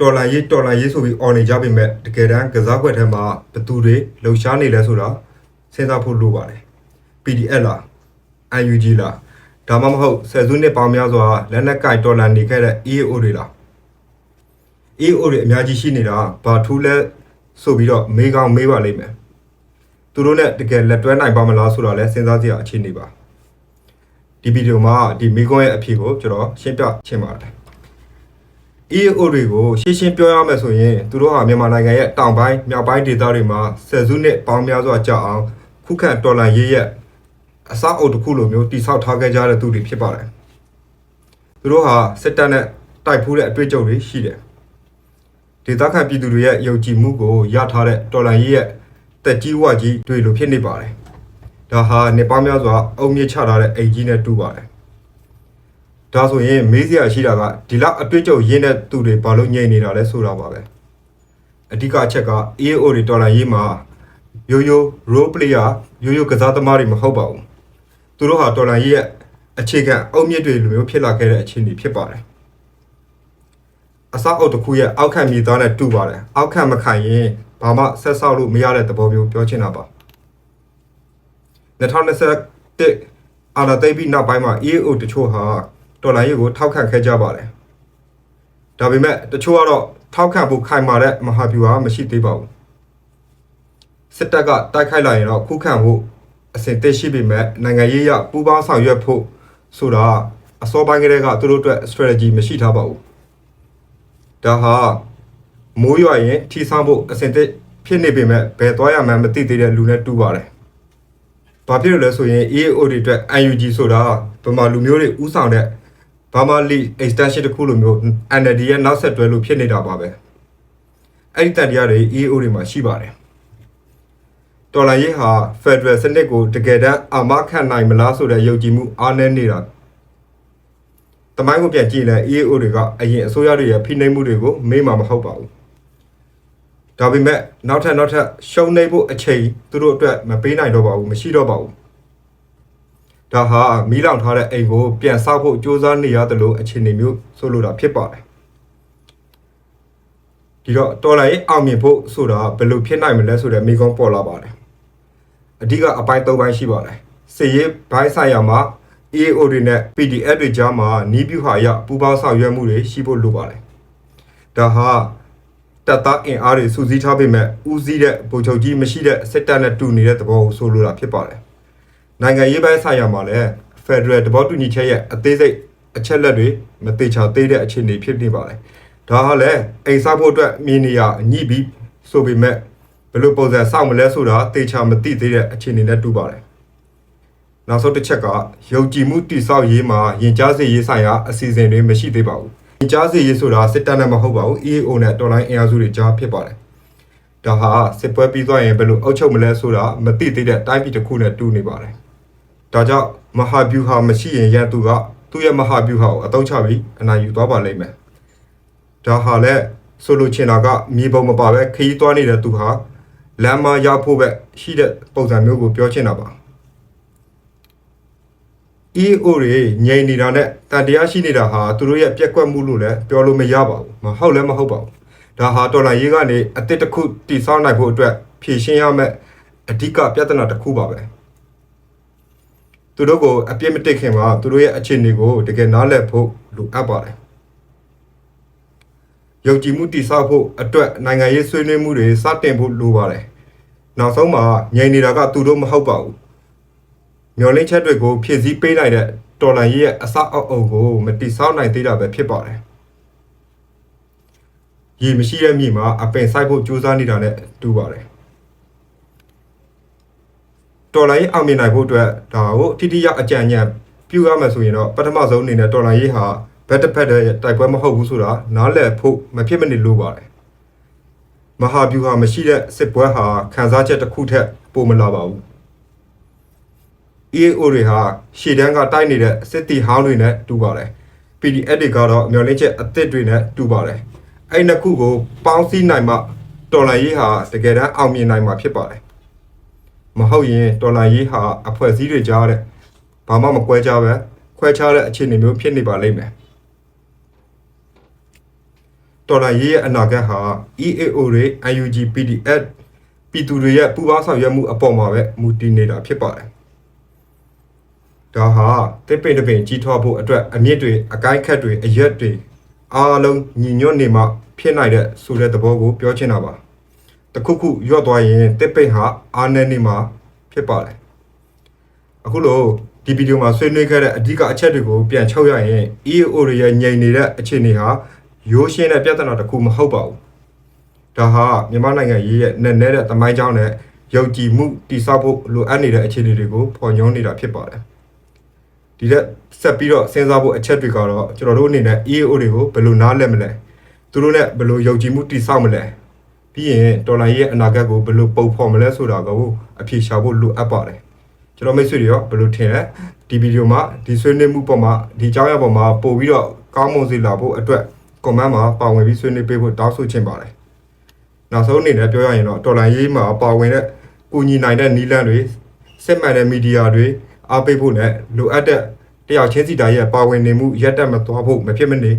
တော်လန်ရေးတော်လန်ရေးဆိုပြီးអော်နေကြပေမဲ့တကယ်တမ်းကစားကွက်ထဲမှာဘသူတွေလှုပ်ရှားနေလဲဆိုတာစဉ်းစားဖို့လိုပါတယ် PDF လား UNG လားဒါမှမဟုတ်ဆယ်စုနှစ်ပေါင်းများစွာလက်နက်ကင်တော်လန်နေခဲ့တဲ့ EAO တွေလား EAO တွေအများကြီးရှိနေတာဘာထူးလဲဆိုပြီးတော့မေးကောင်းမေးပါလိမ့်မယ်သူတို့နဲ့တကယ်လက်တွဲနိုင်ပါမလားဆိုတာလဲစဉ်းစားစရာအခြေအနေပါဒီဗီဒီယိုမှာဒီမေးခွန်းရဲ့အဖြေကိုကျွန်တော်ရှင်းပြချင်ပါတယ် EAO တွေကိုရှင်းရှင်းပြောရမယ်ဆိုရင်သူတို့ဟာမြန်မာနိုင်ငံရဲ့တောင်ပိုင်းမြောက်ပိုင်းဒေသတွေမှာဆယ်စုနှစ်ပေါင်းများစွာကြာအောင်ခုခံတော်လှန်ရေးရဲ့အစအုပ်တစ်ခုလိုမျိုးတိဆောက်ထားခဲ့ကြတဲ့သူတွေဖြစ်ပါတယ်။သူတို့ဟာစစ်တပ်နဲ့တိုက်ဖိုးတဲ့အတွေ့အကြုံတွေရှိတယ်။ဒေသခံပြည်သူတွေရဲ့ယုံကြည်မှုကိုရထားတဲ့တော်လှန်ရေးရဲ့တက်ကြီးဝကြီးတွေလိုဖြစ်နေပါတယ်။ဒါဟာနေပေါင်းများစွာအုံမြင့်ချထားတဲ့အိမ်ကြီးနဲ့တူပါတယ်။ ဒါဆိုရင်မေးစရာရှိတာကဒီလောက်အတွေ့အကြုံရင်းတဲ့သူတွေဘာလို့ညင်နေတာလဲဆိုတာပါပဲအဓိကအချက်က EAO တွေတော်လာရေးမှာရိုးရိုး role player ရိုးရိုးကစားသမားတွေမဟုတ်ပါဘူးသူတို့ဟာတော်လာရေးရဲ့အခြေခံအုတ်မြစ်တွေလိုမျိုးဖြစ်လာခဲ့တဲ့အခြေအနေဖြစ်ပါတယ်အစအုပ်တစ်ခုရဲ့အောက်ခံမြေသားနဲ့တူပါတယ်အောက်ခံမခံရင်ဘာမှဆက်ဆောက်လို့မရတဲ့သဘောမျိုးပြောချင်တာပါ2021အာနာသိပ်ပြီးနောက်ပိုင်းမှာ EAO တချို့ဟာ တော်လိုင်းရေးကိုထောက်ခံခဲ့ကြပါတယ်။ဒါပေမဲ့တချို့ကတော့ထောက်ခံဖို့ခိုင်မာတဲ့မဟာဗျူဟာမရှိသေးပါဘူး။စစ်တပ်ကတိုက်ခိုက်လာရင်တော့ခုခံဖို့အစဉ်သင့်ရှိပေမဲ့နိုင်ငံရေးရပူးပေါင်းဆောင်ရွက်ဖို့ဆိုတာအစောပိုင်းကတည်းကသူတို့အတွက် strategy မရှိထားပါဘူး။ဒါဟာမိုးရွာရင်ထီဆောင်ဖို့အစဉ်သင့်ဖြစ်နေပေမဲ့ဘယ်သွားရမှန်းမသိသေးတဲ့လူနဲ့တူပါတယ်။ဘာဖြစ်လို့လဲဆိုရင် EAO တွေအတွက် UNG ဆိုတာဗမာလူမျိုးတွေဥဆောင်တဲ့ ဘာမာလီ extension တစ်ခုလိုမျိုး NLD ရဲ့နောက်ဆက်တွဲလို့ဖြစ်နေတာပါပဲအဲ့ဒီတန်တရားတွေ EAO တွေမှာရှိပါတယ်တော်လိုင်းရေးဟာ Federal စနစ်ကိုတကယ်တမ်းအာမခံနိုင်မလားဆိုတဲ့ယုံကြည်မှုအားနည်းနေတာတမိုင်းကိုပြန်ကြည့်ရင် EAO တွေကအရင်အစိုးရတွေရဲ့ဖိနှိပ်မှုတွေကိုမေ့မှာမဟုတ်ပါဘူးဒါပေမဲ့နောက်ထပ်နောက်ထပ်ရှုံးနေဖို့အချိန်သူတို့အတွက်မပေးနိုင်တော့ပါဘူးမရှိတော့ပါဘူး ဒါဟာမီးလောင်ထားတဲ့အိမ်ကိုပြန်ဆောက်ဖို့စ조사နေရတယ်လို့အခြေအနေမျိုးဆိုလိုတာဖြစ်ပါတယ်ဒီတော့တော်လိုင်းရဲ့အောင်မြင်ဖို့ဆိုတာဘယ်လိုဖြစ်နိုင်မလဲဆိုတဲ့မိကုံးပေါ်လာပါတယ်အဓိကအပိုင်း၃ပိုင်းရှိပါတယ်စေရေးဘိုင်းဆိုင်ရာမှာ EAO တွေနဲ့ PDF တွေကြားမှာနီးပြူဟာရပူးပေါင်းဆောင်ရွက်မှုတွေရှိဖို့လိုပါတယ်ဒါဟာတပ်သားအင်အားတွေစုစည်းထားပေမဲ့ဦးစီးတဲ့ဗိုလ်ချုပ်ကြီးမရှိတဲ့စစ်တပ်နဲ့တူနေတဲ့သဘောကိုဆိုလိုတာဖြစ်ပါတယ် နိုင်ငံရေးပိုင်းဆိုင်ရာမှာလည်း Federal တဘောတူညီချက်ရဲ့အသေးစိတ်အချက်လက်တွေမသေးချာသေးတဲ့အခြေအနေဖြစ်နေပါတယ်ဒါဟာလည်းအိမ်ဆောက်ဖို့အတွက်မြင်နေရညှိပြီးဆိုပေမဲ့ဘယ်လိုပုံစံစောင့်မလဲဆိုတာသေချာမသိသေးတဲ့အခြေအနေနဲ့တူပါတယ်နောက်ဆုံးတစ်ချက်ကယုံကြည်မှုတည်ဆောက်ရေးမှာရင်ကြားစေရေးဆိုင်ရာအစီအစဉ်တွေမရှိသေးပါဘူးရင်ကြားစေရေးဆိုတာစစ်တပ်နဲ့မဟုတ်ပါဘူး EAO နဲ့တော်လိုင်းအင်အားစုတွေကြားဖြစ်ပါတယ်ဒါဟာစစ်ပွဲပြီးသွားရင်ဘယ်လိုအုပ်ချုပ်မလဲဆိုတာမသိသေးတဲ့တိုင်းပြည်တစ်ခုနဲ့တူနေပါတယ် ဒါကြောင့်မဟာဗျူဟာမရှိရင်ရန်သူကသူ့ရဲ့မဟာဗျူဟာကိုအသုံးချပြီးအနိုင်ယူသွားပါလိမ့်မယ်ဒါဟာလည်းဆိုလိုချင်တာကမြေပုံမပါပဲခရီးသွားနေတဲ့သူဟာလမ်းမရဖို့ပဲရှိတဲ့ပုံစံမျိုးကိုပြောချင်တာပါ EO တွေငြိမ်နေတာနဲ့တန်တရားရှိနေတာဟာသူတို့ရဲ့ပြက်ကွက်မှုလို့လည်းပြောလို့မရပါဘူးမဟုတ်လည်းမဟုတ်ပါဘူးဒါဟာတော်လိုင်းရေးကနေအစ်စ်တစ်ခုတည်ဆောက်နိုင်ဖို့အတွက်ဖြည့်ရှင်းရမယ့်အဓိကပြဿနာတစ်ခုပါပဲ သူတို့ကိုအပြစ်မတစ်ခင်မှာသူတို့ရဲ့အခြေအနေကိုတကယ်နားလည်ဖို့လိုအပ်ပါတယ်ယုံကြည်မှုတည်ဆောက်ဖို့အတွက်နိုင်ငံရေးဆွေးနွေးမှုတွေစတင်ဖို့လိုပါတယ်နောက်ဆုံးမှာငြိမ်နေတာကသူတို့မဟုတ်ပါဘူးမျော်လင့်ချက်တွေကိုဖြည့်ဆည်းပေးနိုင်တဲ့တော်လန်ရေးရဲ့အစအောက်အုံကိုမတိဆောက်နိုင်သေးတာပဲဖြစ်ပါတယ်။ရေမရှိတဲ့မြေမှာအပင်စိုက်ဖို့ကြိုးစားနေတာနဲ့တူပါတယ်။ တော်လန်ရေးအောင်မြင်နိုင်ဖို့အတွက်ဒါကိုထိထိရောက်အကြံဉာဏ်ပြုရမယ်ဆိုရင်တော့ပထမဆုံးအနေနဲ့တော်လန်ရေးဟာဘက်တစ်ဖက်တဲ့တိုက်ပွဲမဟုတ်ဘူးဆိုတာနားလည်ဖို့မဖြစ်မနေလိုပါတယ်။မဟာဗျူဟာမရှိတဲ့စစ်ပွဲဟာခံစားချက်တစ်ခုထက်ပိုမလာပါဘူး။ EAO တွေဟာရှေ့တန်းကတိုက်နေတဲ့စစ်တီဟောင်းတွေနဲ့တူပါတယ် PDF တွေကတော့မျော်လင့်ချက်အသစ်တွေနဲ့တူပါတယ်အဲ့နှစ်ခုကိုပေါင်းစည်းနိုင်မှတော်လန်ရေးဟာတကယ်တမ်းအောင်မြင်နိုင်မှာဖြစ်ပါတယ် မဟုတ်ရင်တော်လန်ရေးဟာအဖွဲ့အစည်းတွေကြားတဲ့ဘာမှမကွဲကြပဲခွဲခြားတဲ့အခြေအနေမျိုးဖြစ်နေပါလိမ့်မယ်တော်လိုင်းရေးရဲ့အနာဂတ်ဟာ EAO တွေ UNG PDF ပြည်သူတွေရဲ့ပူးပေါင်းဆောင်ရွက်မှုအပေါ်မှာပဲမူတည်နေတာဖြစ်ပါတယ်ဒါဟာတစ်ပင်တစ်ပင်ကြီးထွားဖို့အတွက်အမြင့်တွေအကိုက်ခတ်တွေအရက်တွေအားလုံးညီညွတ်နေမှဖြစ်နိုင်တဲ့ဆိုတဲ့သဘောကိုပြောချင်တာပါ တခုခုရော့သွားရင်တစ်ပိတ်ဟာအားနည်းနေမှာဖြစ်ပါတယ်အခုလို့ဒီဗီဒီယိုမှာဆွေးနွေးခဲ့တဲ့အဓိကအချက်တွေကိုပြန်ချုပ်ရရင် EAO တွေရဲ့ညင်နေတဲ့အခြေအနေဟာရိုးရှင်းတဲ့ပြဿနာတစ်ခုမဟုတ်ပါဘူး။ဒါဟာမြန်မာနိုင်ငံရေးရဲ့နက်နဲတဲ့သမိုင်းကြောင်းနဲ့ယုံကြည်မှုတည်ဆောက်ဖို့လိုအပ်နေတဲ့အခြေအနေတွေကိုဖော်ညွှန်းနေတာဖြစ်ပါတယ်။ဒီလက်ဆက်ပြီးတော့စဉ်းစားဖို့အချက်တွေကတော့ကျွန်တော်တို့အနေနဲ့ EAO တွေကိုဘယ်လိုနားလည်မလဲ။သူတို့နဲ့ဘယ်လိုယုံကြည်မှုတည်ဆောက်မလဲ။ ပြီးရင်တော်လိုင်းရဲ့အနာဂတ်ကိုဘယ်လိုပုံဖော်မလဲဆိုတာကိုအဖြေရှာဖို့လိုအပ်ပါတယ်။ကျွန်တော်မိတ်ဆွေတွေရောဘယ်လိုထင်လဲဒီဗီဒီယိုမှာဒီဆွေးနွေးမှုပေါ်မှာဒီအကြောင်းအရာပေါ်မှာပို့ပြီးတော့ကောင်းမွန်စေလာဖို့အတွက် comment မှာပါဝင်ပြီးဆွေးနွေးပေးဖို့တောင်းဆိုချင်ပါတယ်နောက်ဆုံးအနေနဲ့ပြောရရင်တော့တော်လိုင်းရေးမှာပါဝင်တဲ့ကူညီနိုင်တဲ့နီးလန်းတွေစစ်မှန်တဲ့မီဒီယာတွေအားပေးဖို့နဲ့လိုအပ်တဲ့တယောက်ချင်းစီတိုင်းရဲ့ပါဝင်နေမှုရက်တက်မသွားဖို့မဖြစ်မနေ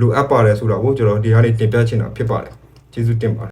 လိုအပ်ပါတယ်ဆိုတာကိုကျွန်တော်ဒီကနေတင်ပြချင်တာဖြစ်ပါတယ်ကျေးဇူးတင်ပါတယ်